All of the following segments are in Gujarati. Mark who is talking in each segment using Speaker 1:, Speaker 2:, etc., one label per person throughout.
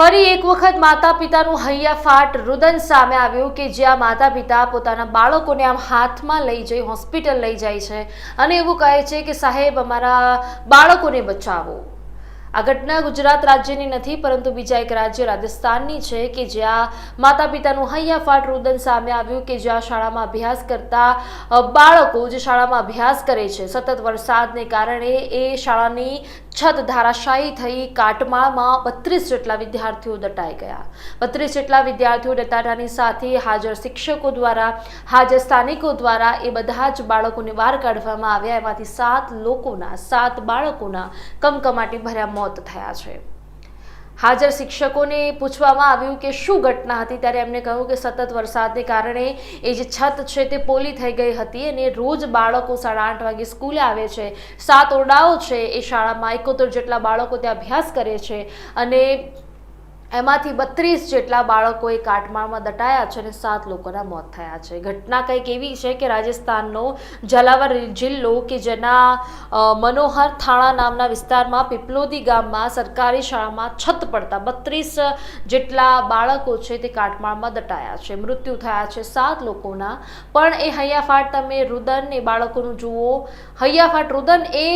Speaker 1: ફરી એક વખત માતા પિતાનું હૈયાફાટ રુદન સામે આવ્યું કે જ્યાં માતા પિતા પોતાના બાળકોને આમ હાથમાં લઈ જઈ હોસ્પિટલ લઈ જાય છે અને એવું કહે છે કે, સાહેબ, અમારા બાળકોને બચાવો. આ ઘટના ગુજરાત રાજ્યની નથી, પરંતુ બીજા એક રાજ્ય રાજસ્થાનની છે કે જ્યાં માતા પિતાનું હૈયાફાટ રુદન સામે આવ્યું કે જ્યાં શાળામાં અભ્યાસ કરતા બાળકો જે શાળામાં અભ્યાસ કરે છે, સતત વરસાદને કારણે એ શાળાની છત ધારાશાયી થઈ કાટમાળમાં બત્રીસ જેટલા વિદ્યાર્થીઓ દટાઈ ગયા. બત્રીસ જેટલા વિદ્યાર્થીઓ દટાટાની સાથે હાજર શિક્ષકો દ્વારા, હાજર સ્થાનિકો દ્વારા એ બધા જ બાળકોને બહાર કાઢવામાં આવ્યા. એમાંથી સાત લોકોના, સાત બાળકોના કમકમાટી ભર્યા મોત થયા છે. હાજર શિક્ષકોને પૂછવામાં આવ્યું કે શું ઘટના હતી, ત્યારે એમને કહ્યું કે સતત વરસાદને કારણે એ જે છત છે તે પોલી થઈ ગઈ હતી અને રોજ બાળકો સાડા આઠ વાગે સ્કૂલે આવે છે. સાત ઓરડાઓ છે એ શાળામાં, એકોતેર જેટલા બાળકો ત્યાં અભ્યાસ કરે છે. અને એમાંથી બત્રીસ જેટલા બાળકો એ કાટમાળમાં દટાયા છે અને સાત લોકોના મોત થયા છે. ઘટના કંઈક એવી છે કે રાજસ્થાનનો ઝલાવર જિલ્લો કે જેના મનોહર થાણા નામના વિસ્તારમાં પીપલોદી ગામમાં સરકારી શાળામાં છત પડતા બત્રીસ જેટલા બાળકો છે તે કાટમાળમાં દટાયા છે. મૃત્યુ થયા છે સાત લોકોના. પણ એ હૈયાફાટ તમે રુદન એ બાળકોનું જુઓ. હૈયાફાટ રુદન એ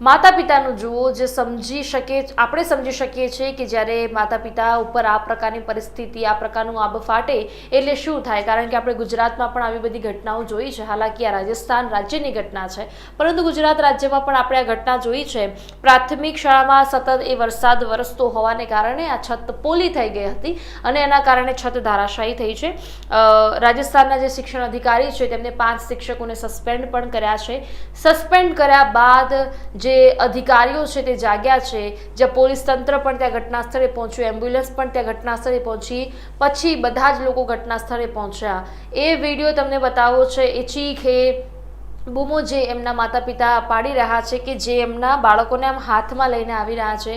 Speaker 1: માતા પિતાનું જુઓ, જે સમજી શકે, આપણે સમજી શકીએ છીએ કે જ્યારે માતા પિતા ઉપર આ પ્રકારની પરિસ્થિતિ, આ પ્રકારનું આબ ફાટે, એટલે શું થાય? કારણ કે આપણે ગુજરાતમાં પણ આવી બધી ઘટનાઓ જોઈ છે. હાલાકી આ રાજસ્થાન રાજ્યની ઘટના છે. પરંતુ ગુજરાત રાજ્યમાં પણ આપણે આ ઘટના જોઈ છે. પ્રાથમિક શાળામાં સતત એ વરસાદ વરસતો હોવાને કારણે આ છત પોલી થઈ ગઈ હતી અને એના કારણે છત ધારાશાયી થઈ છે. રાજસ્થાનના જે શિક્ષણ અધિકારી છે, તેમને પાંચ શિક્ષકોને સસ્પેન્ડ પણ કર્યા છે. સસ્પેન્ડ કર્યા બાદ જે અધિકારીઓ છે તે જાગ્યા છે, જ્યાં પોલીસ તંત્ર પણ ત્યાં ઘટના સ્થળે પહોંચ્યું, એમ્બ્યુલન્સ પણ ત્યાં ઘટના સ્થળે પહોંચી, પછી બધા જ લોકો ઘટના સ્થળે પહોંચ્યા. એ વીડિયો તમને બતાવો છે, એ ચીખ, એ બૂમો જે એમના માતા પિતા પાડી રહ્યા છે કે જે એમના બાળકોને આમ હાથમાં લઈને આવી રહ્યા છે,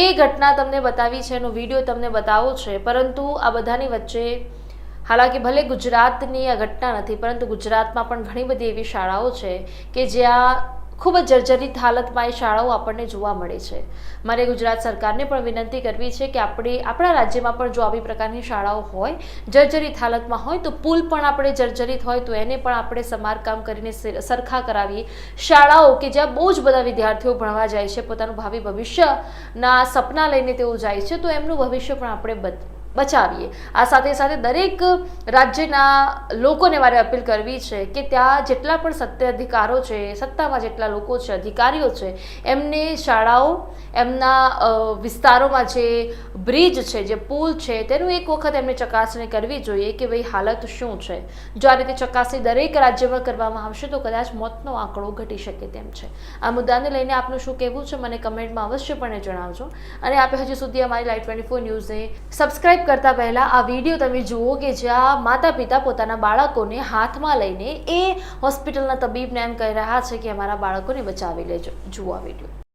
Speaker 1: એ ઘટના તમને બતાવી છે, એનો વીડિયો તમને બતાવો છે. પરંતુ આ બધાની વચ્ચે હાલાકી ભલે ગુજરાતની આ ઘટના નથી, પરંતુ ગુજરાતમાં પણ ઘણી બધી એવી શાળાઓ છે કે જ્યાં ખૂબ જ જર્જરિત હાલતમાં એ શાળાઓ આપણને જોવા મળે છે. મારે ગુજરાત સરકારને પણ વિનંતી કરવી છે કે આપણે, આપણા રાજ્યમાં પણ જો આવી પ્રકારની શાળાઓ હોય, જર્જરિત હાલતમાં હોય, તો પુલ પણ આપણે જર્જરિત હોય, તો એને પણ આપણે સમારકામ કરીને સરખા કરાવીએ. શાળાઓ કે જ્યાં બહુ જ બધા વિદ્યાર્થીઓ ભણવા જાય છે, પોતાનું ભાવિ ભવિષ્યના સપના લઈને તેઓ જાય છે, તો એમનું ભવિષ્ય પણ આપણે બચાવીએ. આ સાથે સાથે દરેક રાજ્યના લોકોને મારે અપીલ કરવી છે કે ત્યાં જેટલા પણ સત્તાધિકારો છે, સત્તામાં જેટલા લોકો છે, અધિકારીઓ છે, એમને શાળાઓ, એમના વિસ્તારોમાં જે બ્રિજ છે, જે પુલ છે, તેનું એક વખત એમને ચકાસણી કરવી જોઈએ કે ભાઈ હાલત શું છે. જો આ રીતે ચકાસણી દરેક રાજ્યમાં કરવામાં આવશે તો કદાચ મોતનો આંકડો ઘટી શકે તેમ છે. આ મુદ્દાને લઈને આપનું શું કહેવું છે મને કમેન્ટમાં અવશ્યપણે જણાવજો. અને આપે હજુ સુધી અમારી લાઈવ ટ્વેન્ટી ફોર ન્યૂઝને સબસ્ક્રાઇબ કરતા પહેલાં આ વીડિયો તમે જુઓ કે જ્યાં માતા પિતા પોતાના બાળકોને હાથમાં લઈને એ હોસ્પિટલના તબીબને એમ કહી રહ્યા છે કે અમારા બાળકોને બચાવી લેજો. જુઓ આ વીડિયો